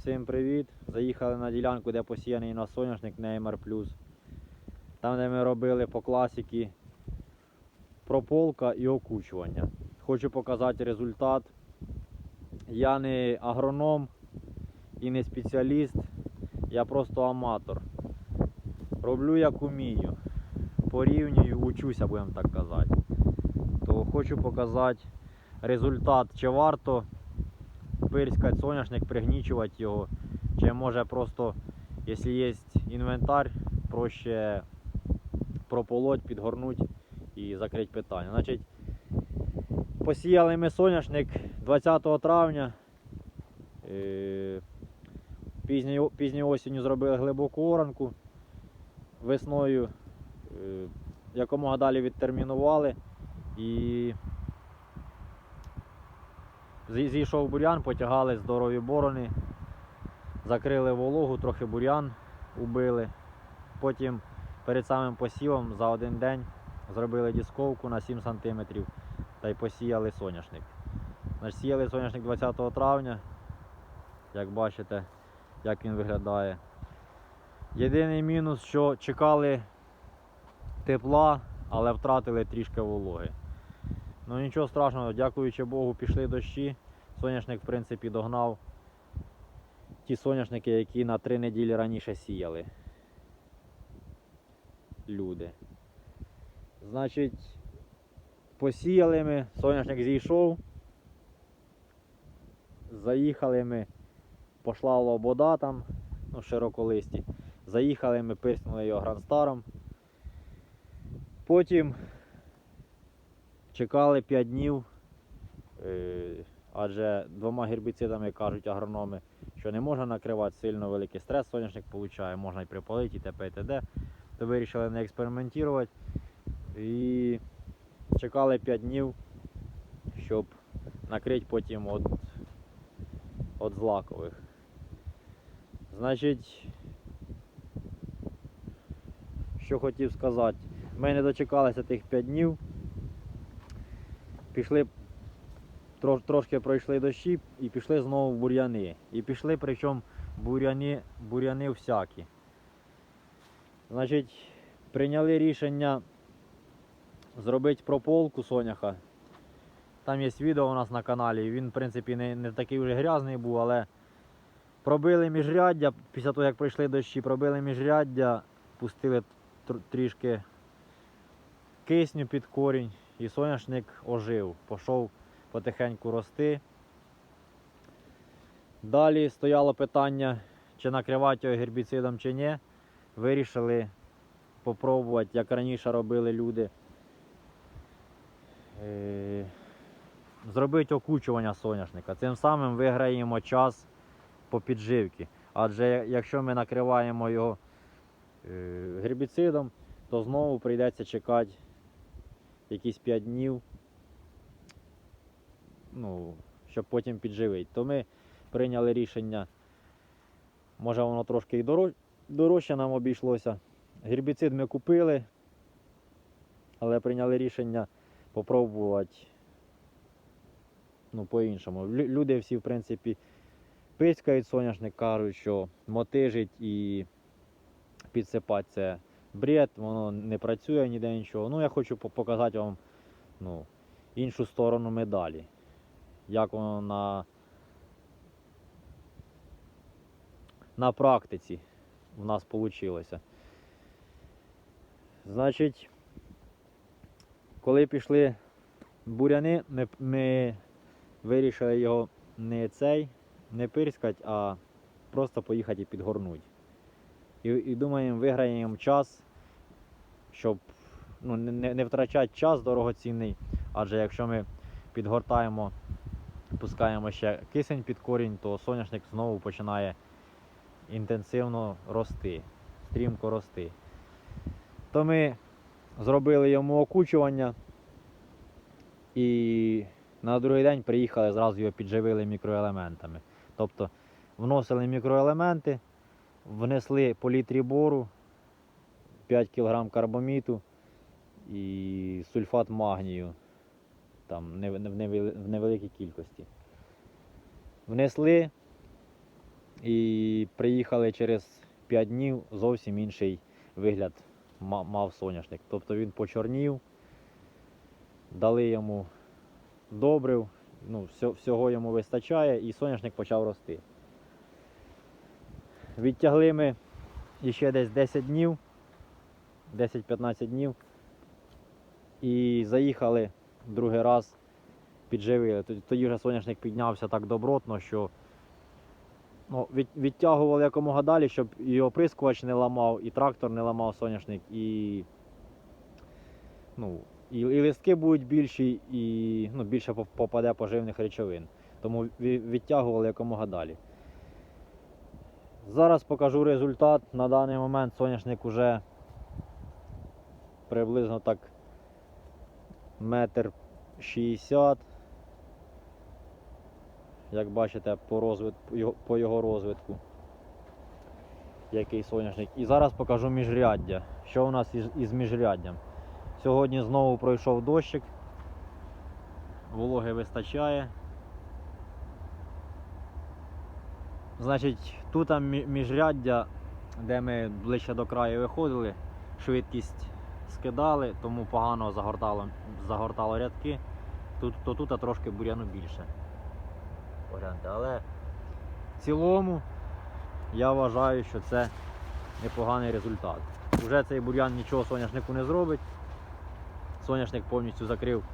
Всім привіт! Заїхали на ділянку, де посіяний на соняшник Неймар Плюс. Там, де ми робили по класіки прополка і окучування. Хочу показати результат. Я не агроном і не спеціаліст, я просто аматор. Роблю як умію. Порівнюю, учуся, будемо так казати. То хочу показати результат, чи варто пирскати соняшник, пригнічувати його, чи може просто, якщо є інвентар, проще прополоть, підгорнути і закрити питання. Значить, посіяли ми соняшник 20 травня. Е, Пізньою, осінню зробили глибоку оранку. Весною е, якомога далі відтермінували і Зійшов бурян, потягали здорові борони, закрили вологу, трохи бурян убили. Потім перед самим посівом за один день зробили дісковку на 7 см та й посіяли соняшник. Значить, сіяли соняшник 20 травня. Як бачите, як він виглядає. Єдиний мінус, що чекали тепла, але втратили трішки вологи. Ну нічого страшного, дякуючи Богу, пішли дощі. Соняшник, в принципі, догнав ті соняшники, які на три неділі раніше сіяли. Люди. Значить, посіяли ми, соняшник зійшов. Заїхали ми, пошла лобода там, ну, широколисті. Заїхали ми, пирснули його гранстаром. Потім чекали 5 днів, е, адже двома гербіцидами кажуть агрономи, що не можна накривати сильно великий стрес, соняшник получає, можна і припалити, і т.п. і т.д. То вирішили не експериментувати і чекали 5 днів, щоб накрити потім от, от злакових. Значить, що хотів сказати, ми не дочекалися тих 5 днів пішли, трошки пройшли дощі і пішли знову бур'яни. І пішли, причому бур'яни, бур'яни всякі. Значить, прийняли рішення зробити прополку соняха. Там є відео у нас на каналі, він, в принципі, не, не такий вже грязний був, але пробили міжряддя, після того, як пройшли дощі, пробили міжряддя, пустили тр- трішки кисню під корінь, і соняшник ожив, пішов потихеньку рости. Далі стояло питання, чи накривати його гербіцидом чи ні. Вирішили попробувати, як раніше робили люди. е, Зробити окучування соняшника. Цим самим виграємо час по підживці. Адже якщо ми накриваємо його е, гербіцидом, то знову прийдеться чекати якісь 5 днів, ну, щоб потім підживити. То ми прийняли рішення, може воно трошки і дорожче нам обійшлося. Гербіцид ми купили, але прийняли рішення попробувати ну, по-іншому. Люди всі, в принципі, пискають соняшник, кажуть, що мотижить і підсипати це бред, воно не працює ніде нічого. Ну, я хочу показати вам ну, іншу сторону медалі. Як воно на, на практиці в нас вийшло. Значить, коли пішли буряни, ми, ми вирішили його не цей, не пирскати, а просто поїхати і підгорнути. І, і думаємо, виграємо час, щоб ну, не, не- втрачати час дорогоцінний. Адже якщо ми підгортаємо, пускаємо ще кисень під корінь, то соняшник знову починає інтенсивно рости, стрімко рости. То ми зробили йому окучування і на другий день приїхали, зразу його підживили мікроелементами. Тобто вносили мікроелементи, внесли по літрі бору, 5 кг карбаміту і сульфат магнію там в невеликій кількості. Внесли, І приїхали через 5 днів зовсім інший вигляд мав соняшник. Тобто він почорнів, дали йому добрив, ну, всього йому вистачає, і соняшник почав рости. Відтягли ми ще десь 10 днів, 10-15 днів. І заїхали другий раз, підживили. Тоді- вже соняшник піднявся так добротно, що ну, від, відтягували якомога далі, щоб і оприскувач не ламав, і трактор не ламав соняшник, і, ну, і, і листки будуть більші, і ну, більше попаде поживних речовин. Тому відтягували якомога далі. Зараз покажу результат. На даний момент соняшник уже приблизно так метр шістдесят. Як бачите, по, розвит... по його- розвитку. Який соняшник. І зараз покажу міжряддя. Що у нас із, міжряддям? Сьогодні знову пройшов дощик. Вологи вистачає. Значить, тут міжряддя, де ми ближче до краю виходили, швидкість скидали, тому погано загортало, загортало рядки. Тут, то тут трошки бур'яну більше. Погляньте, але в цілому я вважаю, що це непоганий результат. Уже цей бур'ян нічого соняшнику не зробить. Соняшник повністю закрив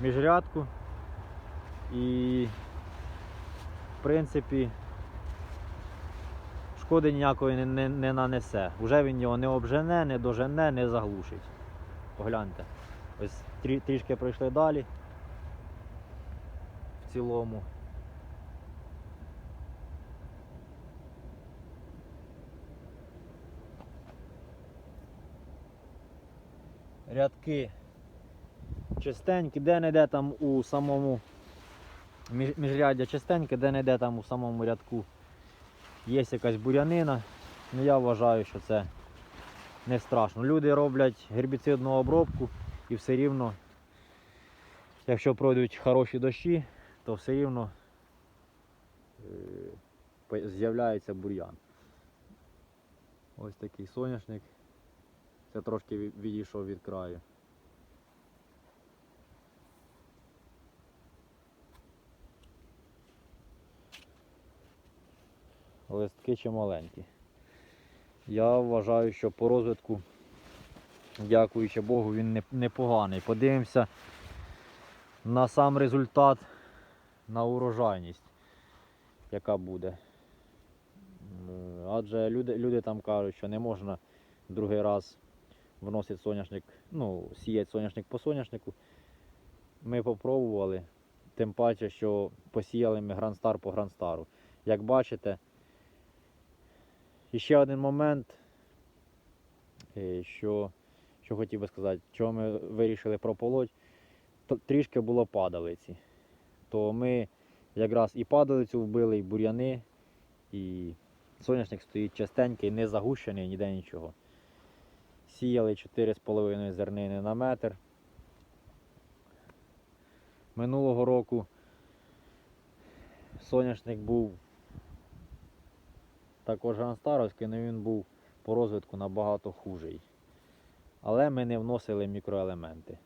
міжрядку і в принципі шкоди ніякої не, не, не нанесе. Уже він його не обжене, не дожене, не заглушить. Погляньте. Ось трі, трішки пройшли далі. В цілому. Рядки чистенькі, де-не-де там у самому між- міжряддя чистеньке, де-не-де там у самому рядку є якась бурянина. Ну я вважаю, що це не страшно. Люди роблять гербіцидну обробку і все рівно, якщо пройдуть хороші дощі, то все рівно е, з'являється бур'ян. Ось такий соняшник. Це трошки відійшов від краю. Листки чималенькі. Я вважаю, що по розвитку, дякуючи Богу, він непоганий. Подивимося на сам результат, на урожайність, яка буде. Адже люди, люди там кажуть, що не можна другий раз вносити соняшник, ну, сіяти соняшник по соняшнику. Ми попробували, тим паче, що посіяли ми гранстар по гранстару. Як бачите, ще один момент, е, що, що хотів би сказати, чого ми вирішили прополоть, то трішки було падалиці. То ми якраз і падалицю вбили, і бур'яни, і соняшник стоїть частенький, не загущений, ніде нічого. Сіяли 4,5 зернини на метр. Минулого року соняшник був також Ганстаровський, але він був по розвитку набагато хужий. Але ми не вносили мікроелементи.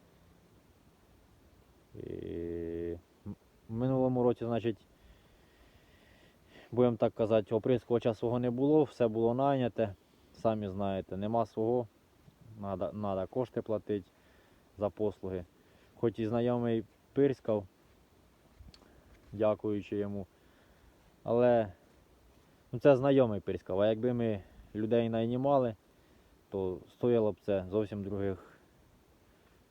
І В минулому році, значить, будемо так казати, оприскувача свого не було, все було найняте. Самі знаєте, нема свого. Надо кошти платити за послуги. Хоч і знайомий пирскав, дякуючи йому. Але ну, це знайомий пирскав. А якби ми людей найнімали, то стояло б це зовсім других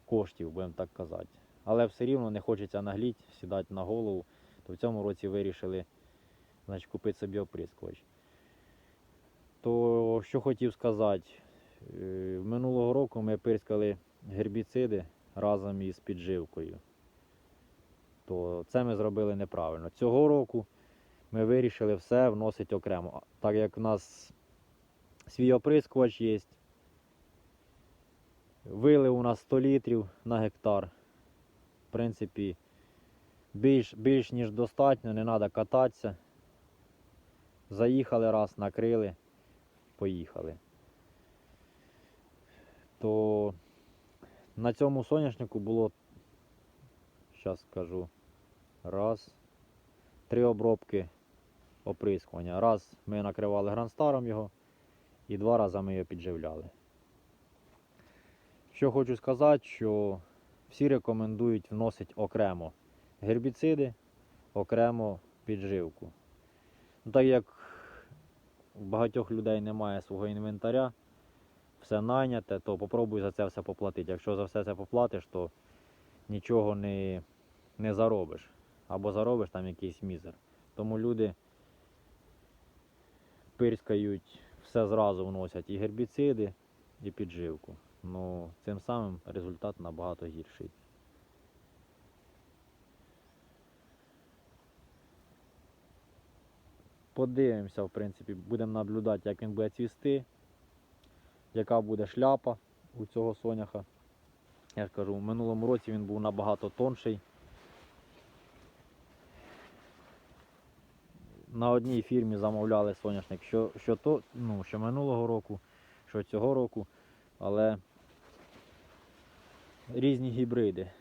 коштів, будемо так казати. Але все рівно не хочеться нагліть, сідати на голову, то в цьому році вирішили значить, купити собі оприскувач. То що хотів сказати, Е, минулого року ми пирскали гербіциди разом із підживкою. То це ми зробили неправильно. Цього року ми вирішили все вносити окремо. Так як в нас свій оприскувач є, вили у нас 100 літрів на гектар. В принципі, більш, більш ніж достатньо, не треба кататися. заїхали раз, накрили, поїхали. То на цьому соняшнику було, зараз скажу, раз, три обробки оприскування. Раз ми накривали гранстаром його, і два рази ми його підживляли. Що хочу сказати, що всі рекомендують вносити окремо гербіциди, окремо підживку. Ну, так як у багатьох людей немає свого інвентаря, все найняте, то попробуй за це все поплатити. Якщо за все це поплатиш, то нічого не, не заробиш. Або заробиш там якийсь мізер. Тому люди пирскають, все зразу вносять і гербіциди, і підживку. Ну, цим самим результат набагато гірший. Подивимося, в принципі, будемо наблюдати, як він буде цвісти, яка буде шляпа у цього соняха. Я ж кажу, в минулому році він був набагато тонший. На одній фірмі замовляли соняшник, що, що, то, ну, що минулого року, що цього року, але різні гібриди.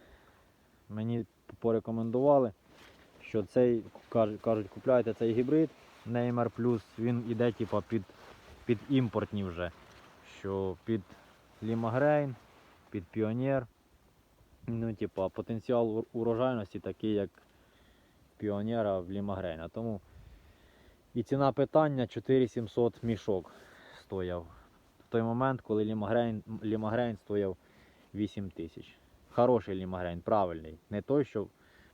Мені порекомендували, що цей, кажуть, купляйте цей гібрид, Неймер Плюс, він іде типа, під, під імпортні вже. Що під Лімагрейн, під Піонер. Ну, типа, потенціал урожайності такий, як Піонера в Лімагрейна. Тому і ціна питання 4700 мішок стояв. В той момент, коли Лімагрейн, Лімагрейн стояв 8 тисяч. Хороший лімагрейн, правильний. Не той, що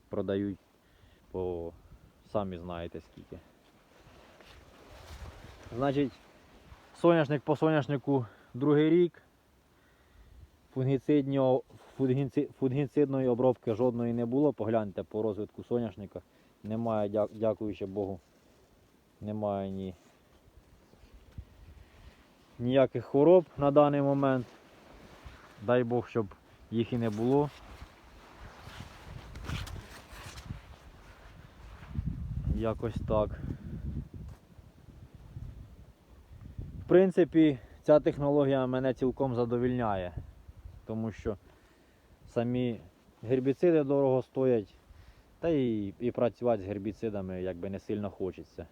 продають по самі знаєте скільки. Значить, соняшник по соняшнику другий рік. Фунгіцидної обробки жодної не було. Погляньте по розвитку соняшника. Немає, дякуючи Богу, немає ні, ніяких хвороб на даний момент. Дай Бог, щоб їх і не було. Якось так. В принципі, ця технологія мене цілком задовільняє, тому що самі гербіциди дорого стоять, та і, і працювати з гербіцидами якби не сильно хочеться.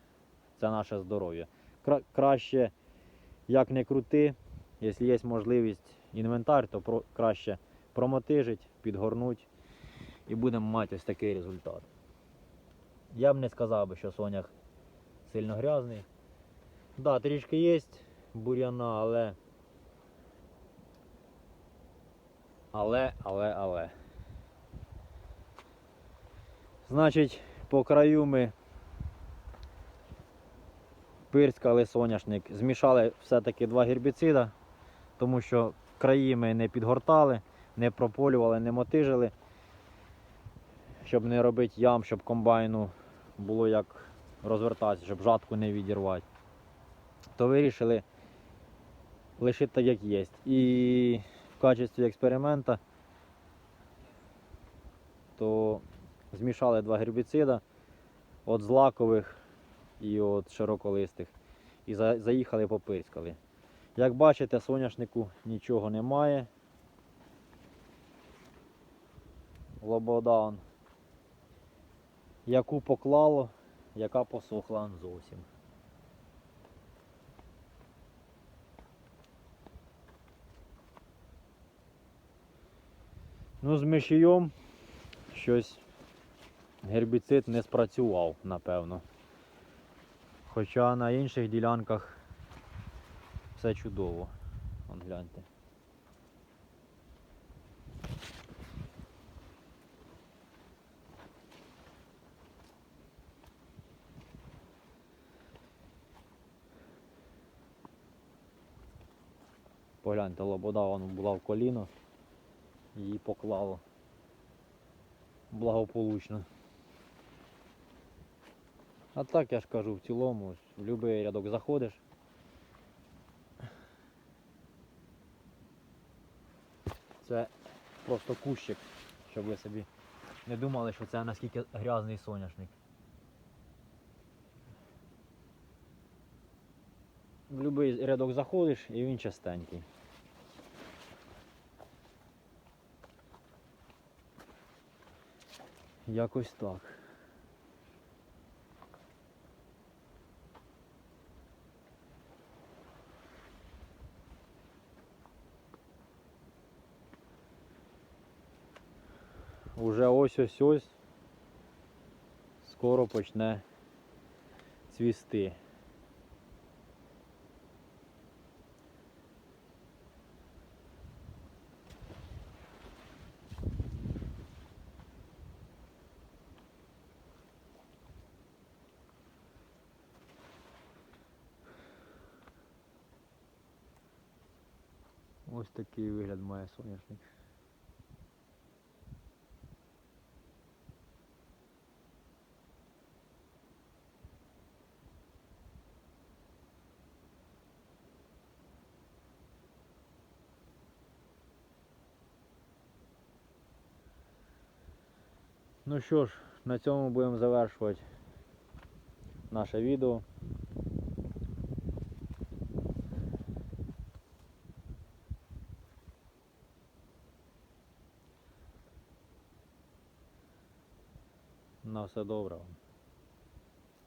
Це наше здоров'я. Кра- краще, як не крути, якщо є можливість інвентар, то про, краще промотижить, підгорнуть і будемо мати ось такий результат. Я б не сказав би, що сонях сильно грязний. Так, да, трішки є бур'яна, але. Але, але, але. Значить, по краю ми пирскали соняшник, змішали все-таки два гербіцида, тому що краї ми не підгортали, не прополювали, не мотижили, щоб не робити ям, щоб комбайну було як розвертатися, щоб жатку не відірвати. То вирішили лишити так, як є. І в качестві експеримента то змішали два гербіцида от злакових і от широколистих. І заїхали попирскали. Як бачите, соняшнику нічого немає. Лободан. Яку поклало, яка посохла зовсім. Ну, з мишійом щось гербіцид не спрацював, напевно. Хоча на інших ділянках все чудово. Вон гляньте. Погляньте, лобода вон була в коліно, її поклало благополучно. А так я ж кажу, в цілому, в будь-який рядок заходиш. Це просто кущик, щоб ви собі не думали, що це наскільки грязний соняшник. в будь-який рядок заходиш і він частенький. Якось так. Уже ось ось ось скоро почне цвісти. Ось такий вигляд має соняшник. Ну що ж, на цьому будемо завершувати наше відео. На все добре вам.